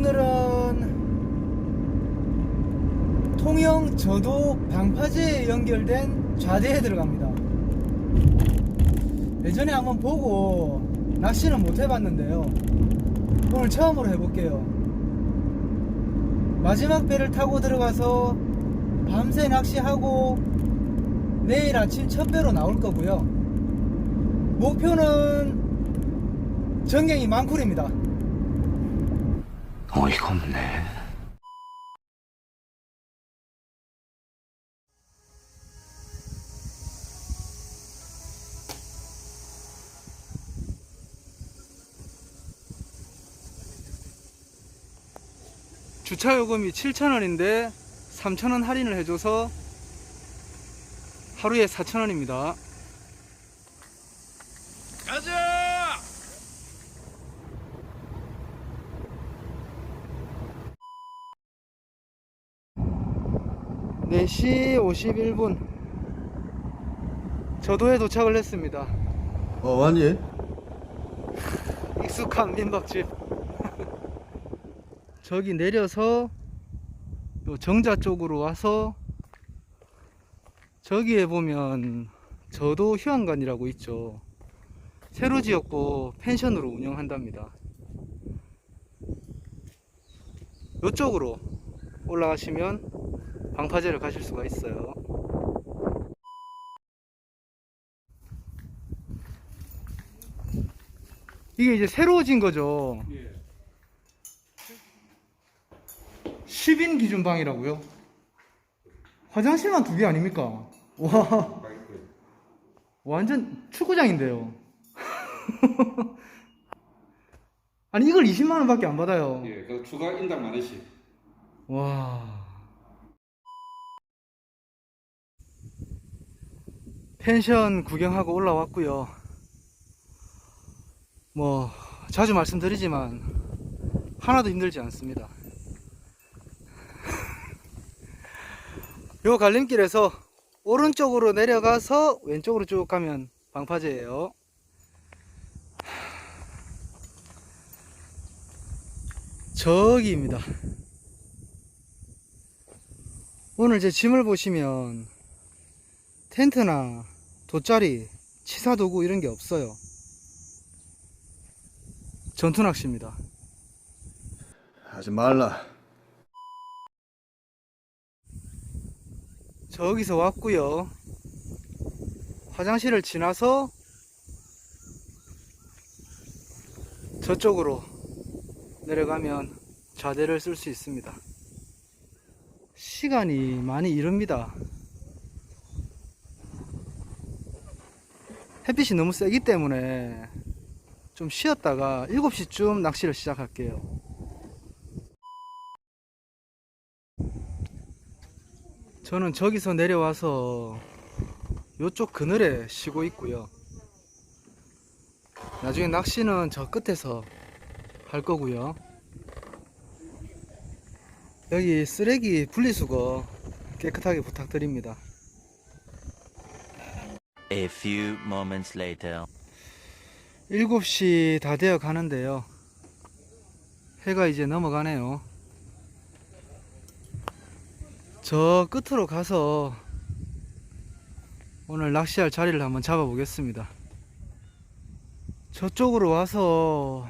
오늘은 통영 저도 방파제에 연결된 좌대에 들어갑니다. 예전에 한번 보고 낚시는 못 해봤는데요. 오늘 처음으로 해볼게요. 마지막 배를 타고 들어가서 밤새 낚시하고 내일 아침 첫 배로 나올 거고요. 목표는 전갱이 망쿨입니다. 어이가 없네. 주차 요금이 7,000원인데 3,000원 할인을 해줘서 하루에 4,000원입니다. 가자! 네시 51분 저도에 도착을 했습니다. 어 완이? 익숙한 민박집. 저기 내려서 요 정자 쪽으로 와서 저기에 보면 저도 휴양관이라고 있죠. 새로 지었고 펜션으로 운영한답니다. 요쪽으로 올라가시면 방파제를 가실 수가 있어요. 이게 이제 새로 진 거죠. 10인 기준 방이라고요? 화장실만 두 개 아닙니까? 와. 완전 축구장인데요. 아니 이걸 20만 원 밖에 안 받아요. 예, 그 추가 인당 만 원씩. 와. 펜션 구경하고 올라왔고요. 뭐 자주 말씀드리지만 하나도 힘들지 않습니다. 요 갈림길에서 오른쪽으로 내려가서 왼쪽으로 쭉 가면 방파제예요. 저기입니다. 오늘 제 짐을 보시면 텐트나 돗자리, 치사도구 이런 게 없어요. 전투 낚시입니다. 하지 말라. 저기서 왔고요. 화장실을 지나서 저쪽으로 내려가면 좌대를 쓸 수 있습니다. 시간이 많이 이릅니다. 햇빛이 너무 세기 때문에 좀 쉬었다가 7시쯤 낚시를 시작할게요. 저는 저기서 내려와서 요쪽 그늘에 쉬고 있고요. 나중에 낚시는 저 끝에서 할 거고요. 여기 쓰레기 분리수거 깨끗하게 부탁드립니다. A few moments later. 7시 다 되어 가는데요. 해가 이제 넘어가네요. 저 끝으로 가서 오늘 낚시할 자리를 한번 잡아 보겠습니다. 저쪽으로 와서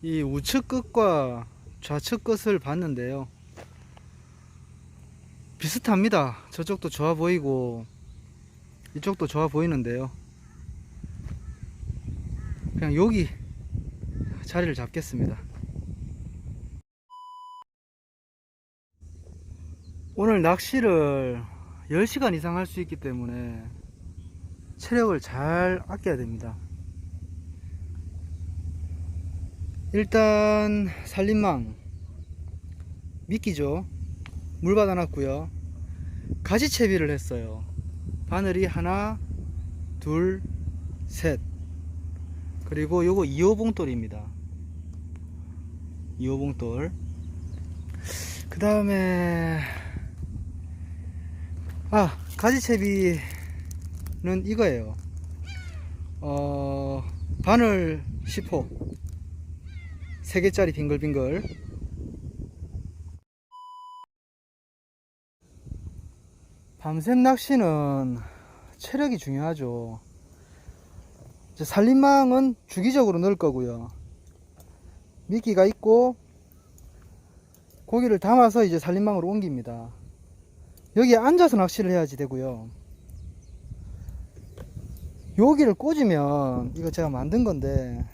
이 우측 끝과 좌측 끝을 봤는데요. 비슷합니다. 저쪽도 좋아 보이고 이쪽도 좋아 보이는데요. 그냥 여기 자리를 잡겠습니다. 오늘 낚시를 10시간 이상 할 수 있기 때문에 체력을 잘 아껴야 됩니다. 일단 살림망 미끼죠. 물 받아 놨고요. 가지채비를 했어요. 바늘이 하나, 둘, 셋. 그리고 요거 2호 봉돌입니다. 2호 봉돌. 그 다음에 아 가지채비는 이거예요. 어 바늘 10호 3개짜리 빙글빙글. 밤샘 낚시는 체력이 중요하죠. 살림망은 주기적으로 넣을 거고요. 미끼가 있고 고기를 담아서 이제 살림망으로 옮깁니다. 여기에 앉아서 낚시를 해야지 되고요. 여기를 꽂으면 이거 제가 만든 건데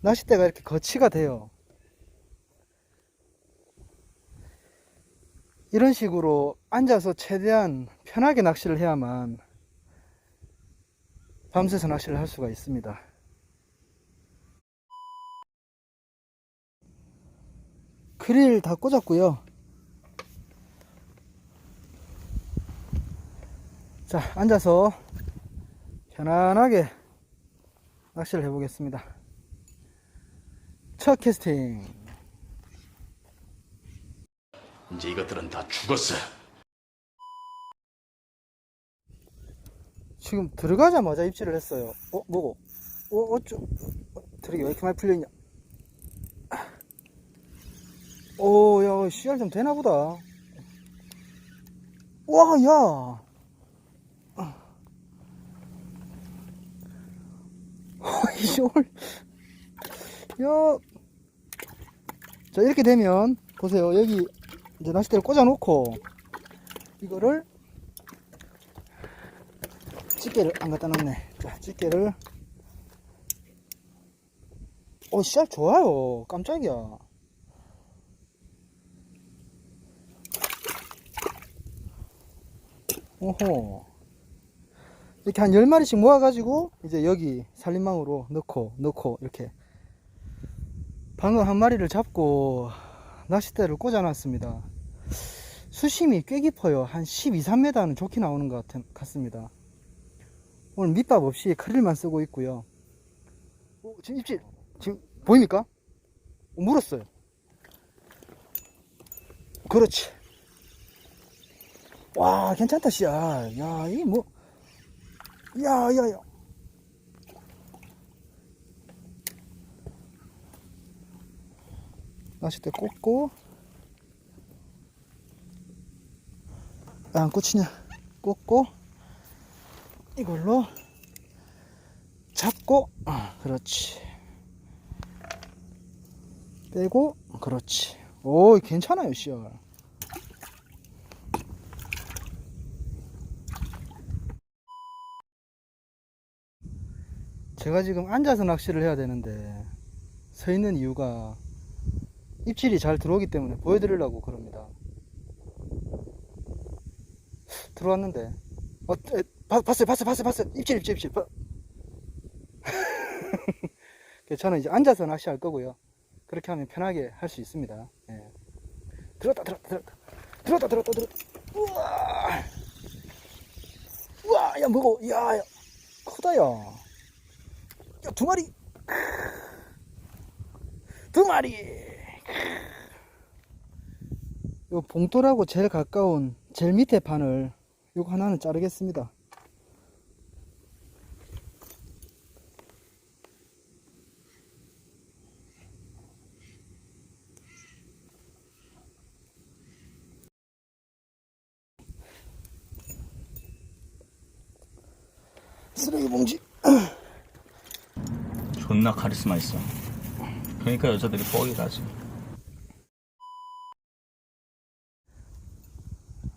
낚싯대가 이렇게 거치가 돼요. 이런 식으로 앉아서 최대한 편하게 낚시를 해야만 밤새서 낚시를 할 수가 있습니다. 그릴 다 꽂았고요. 자, 앉아서 편안하게 낚시를 해보겠습니다. 첫 캐스팅. 이제 이것들은 다 죽었어. 지금 들어가자마자 입질을 했어요. 어, 뭐고? 어, 어쭈? 어, 드랙이 왜 이렇게 많이 풀려있냐? 오, 야, 씨알 좀 되나 보다. 와, 야! 오늘, 야. 자, 이렇게 되면, 보세요. 여기, 이제 낚싯대를 꽂아놓고, 이거를 집게를 안 갖다 놨네. 자, 집게를. 어, 씨알 좋아요. 깜짝이야. 오호. 이렇게 한 10마리씩 모아가지고, 이제 여기 살림망으로 넣고, 넣고, 이렇게. 방금 한 마리를 잡고, 낚싯대를 꽂아놨습니다. 수심이 꽤 깊어요. 한 12, 3m는 좋게 나오는 것 같, 같습니다. 오늘 밑밥 없이 크릴만 쓰고 있고요. 어, 지금 입질 지금 보입니까? 어, 물었어요. 그렇지. 와 괜찮다 씨야. 야 이게 뭐? 야 야 야. 낚싯대 꽂고 안 꽂히냐? 꽂고 이걸로 잡고 아, 그렇지. 빼고 그렇지. 오 괜찮아요 씨알. 제가 지금 앉아서 낚시를 해야 되는데 서 있는 이유가 입질이 잘 들어오기 때문에 보여드리려고 그럽니다 들어왔는데 어, 에, 봐- 봤어요, 봤어요, 봤어요, 봤어요. 입질, 입질, 입질. 저는 이제 앉아서 낚시할 거고요. 그렇게 하면 편하게 할 수 있습니다. 예. 들었다, 들었다, 들었다. 들었다, 들었다, 들었다. 우와. 우와, 야, 뭐고, 야, 야. 크다, 야. 야, 두 마리. 두 마리. 요 봉돌하고 제일 가까운, 제일 밑에 판을 요거 하나는 자르겠습니다. 쓰레기 봉지. 존나 카리스마 있어. 그러니까 여자들이 뻑이 가지.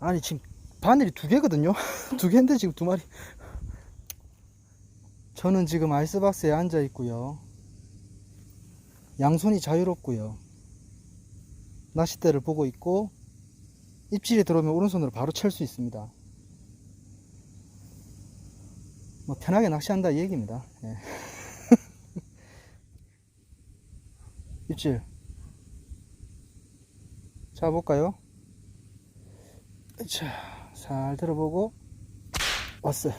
아니 지금 바늘이 두 개거든요. 두 개인데 지금 두 마리. 저는 지금 아이스박스에 앉아 있고요. 양손이 자유롭고요. 낚싯대를 보고 있고 입질이 들어오면 오른손으로 바로 찰수 있습니다. 뭐 편하게 낚시한다 이 얘기입니다. 예. 입질. 잡아볼까요? 자, 살 들어보고 왔어요.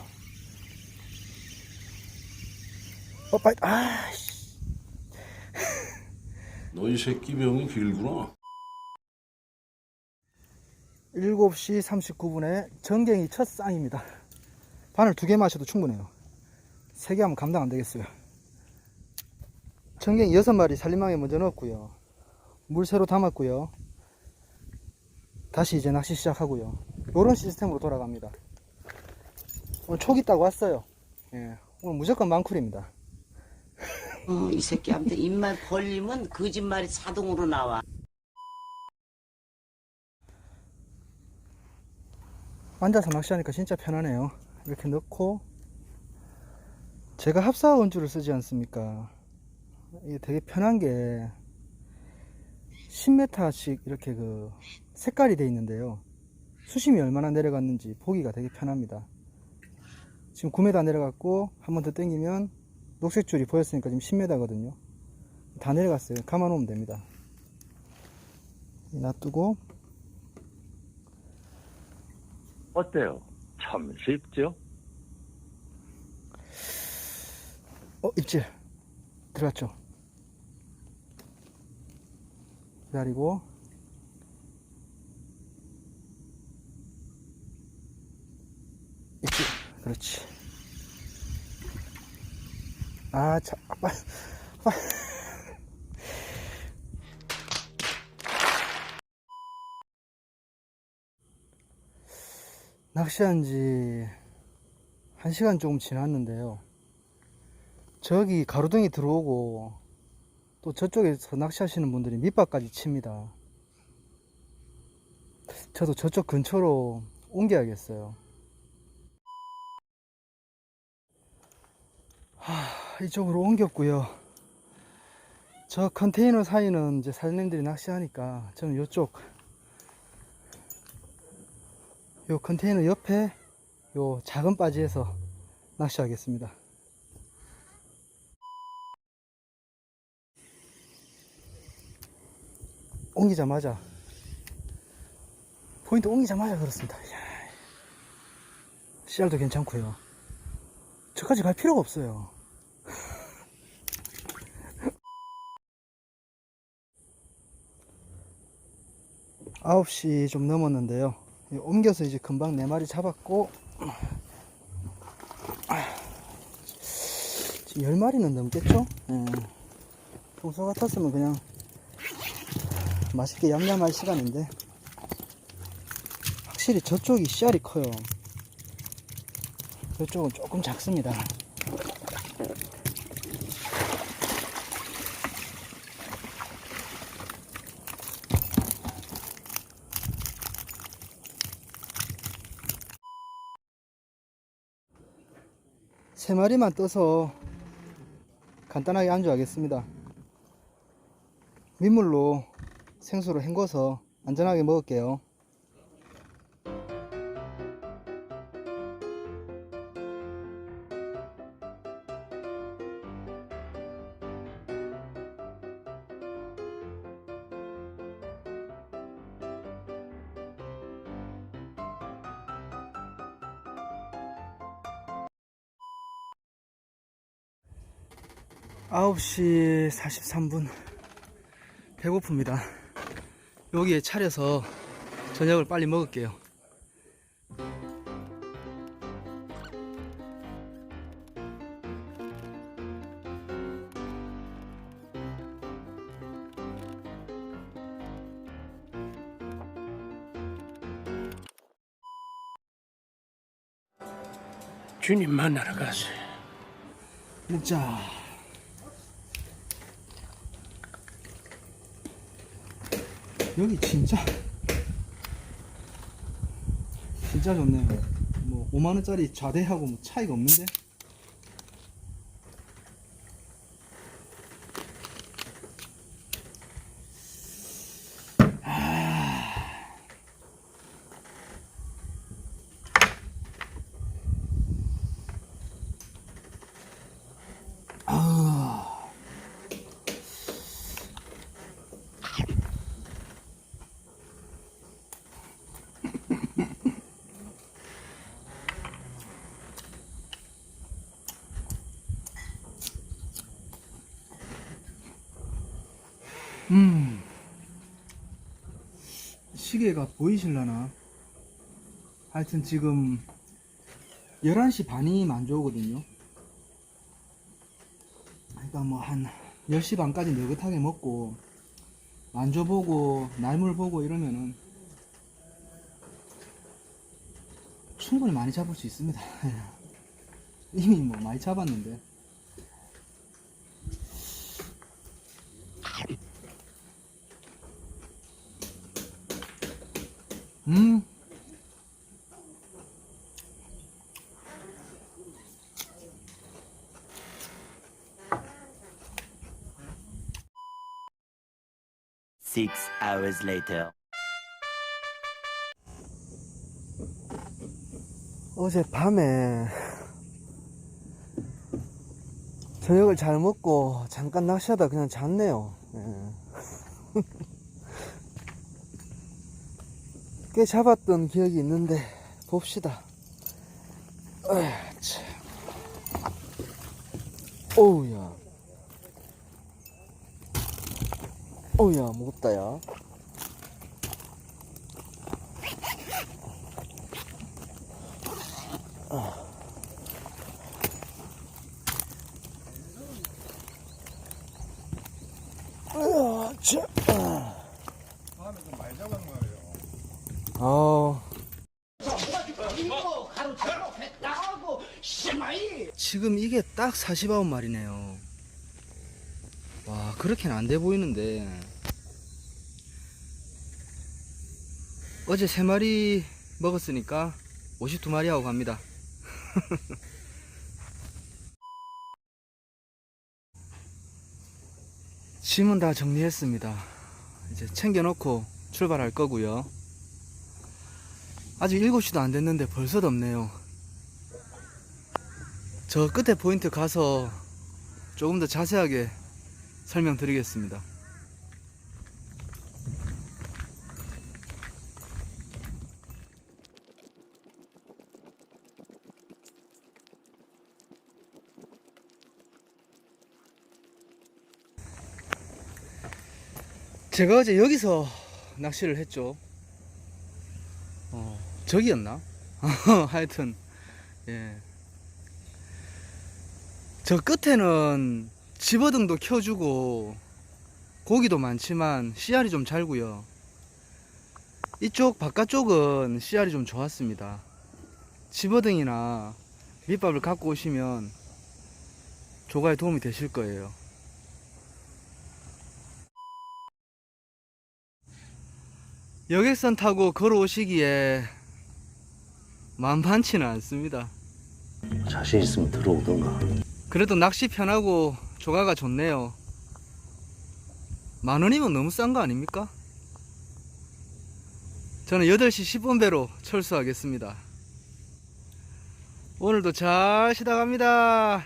어, 빨리, 아, 씨. 너 이 새끼 병이 길구나. 7시 39분에 전갱이 첫 쌍입니다. 바늘 두 개 마셔도 충분해요. 세 개 하면 감당 안 되겠어요. 청갱이 여섯 마리 살림망에 먼저 넣었고요. 물 새로 담았고요. 다시 이제 낚시 시작하고요. 이런 시스템으로 돌아갑니다. 오늘 촉 있다고 왔어요. 예, 오늘 무조건 망쿨입니다. 어, 이 새끼한테 입만 벌리면 거짓말이 자동으로 나와. 앉아서 낚시하니까 진짜 편하네요. 이렇게 넣고 제가 합사 원줄을 쓰지 않습니까? 이게 되게 편한 게 10m씩 이렇게 그 색깔이 돼 있는데요. 수심이 얼마나 내려갔는지 보기가 되게 편합니다. 지금 9m 내려갔고 한 번 더 당기면 녹색 줄이 보였으니까 지금 10m거든요. 다 내려갔어요. 감아 놓으면 됩니다. 놔두고 어때요? 참 쉽죠? 어, 입질. 들어갔죠. 기다리고. 입질. 그렇지. 아, 자, 아, 빨리, 빨리. 낚시한 지한 시간 조금 지났는데요. 저기 가로등이 들어오고 또 저쪽에서 낚시하시는 분들이 밑바까지 칩니다. 저도 저쪽 근처로 옮겨야겠어요. 하, 이쪽으로 옮겼고요. 저 컨테이너 사이는 이제 사장님들이 낚시하니까 저는 이쪽 요 컨테이너 옆에 요 작은 바지에서 낚시하겠습니다. 옮기자마자 포인트 옮기자마자 그렇습니다. 씨알도 괜찮고요. 저까지 갈 필요가 없어요. 아홉 시좀 넘었는데요. 예, 옮겨서 이제 금방 네 마리 잡았고 지금 열 마리는 넘겠죠? 예. 평소 같았으면 그냥 맛있게 얌얌할 시간인데 확실히 저쪽이 씨알이 커요 이쪽은 조금 작습니다 세 마리만 떠서 간단하게 안주하겠습니다 민물로 생수로 헹궈서 안전하게 먹을게요. 아홉 시 43분 배고픕니다. 여기에 차려서 저녁을 빨리 먹을게요. 주님 만나러 가세. 먹자. 여기 진짜 진짜 좋네요. 뭐 5만 원짜리 좌대하고 뭐 차이가 없는데. 음. 시계가 보이실라나? 하여튼 지금 11시 반이 만져오거든요. 그러니까 뭐 한 10시 반까지 느긋하게 먹고 만져보고 날물 보고 이러면은 충분히 많이 잡을 수 있습니다. 이미 뭐 많이 잡았는데 음 Six hours later. 어제 밤에 저녁을 잘 먹고 잠깐 낚시하다 그냥 잤네요. 예. 꽤 잡았던 기억이 있는데 봅시다. 오우야. 오우야 무겁다 야. 으아, 자. 아. 지금 이게 딱 49원 말이네요. 와, 그렇게는 안 돼 보이는데. 어제 3마리 먹었으니까 52마리 하고 갑니다. 짐은 다 정리했습니다. 이제 챙겨놓고 출발할 거고요. 아직 7시도 안 됐는데 벌써 덥네요. 저 끝에 포인트 가서 조금 더 자세하게 설명드리겠습니다. 제가 어제 여기서 낚시를 했죠. 어, 저기였나? 하여튼, 예. 저 끝에는 집어등도 켜주고, 고기도 많지만, 씨알이 좀 잘고요 이쪽 바깥쪽은 씨알이 좀 좋았습니다. 집어등이나 밑밥을 갖고 오시면, 조가에 도움이 되실 거예요. 여객선 타고 걸어오시기에 만만치는 않습니다. 자신 있으면 들어오던가. 그래도 낚시 편하고 조가가 좋네요. 만 원이면 너무 싼 거 아닙니까? 저는 8시 10분 배로 철수하겠습니다. 오늘도 잘 쉬다 갑니다.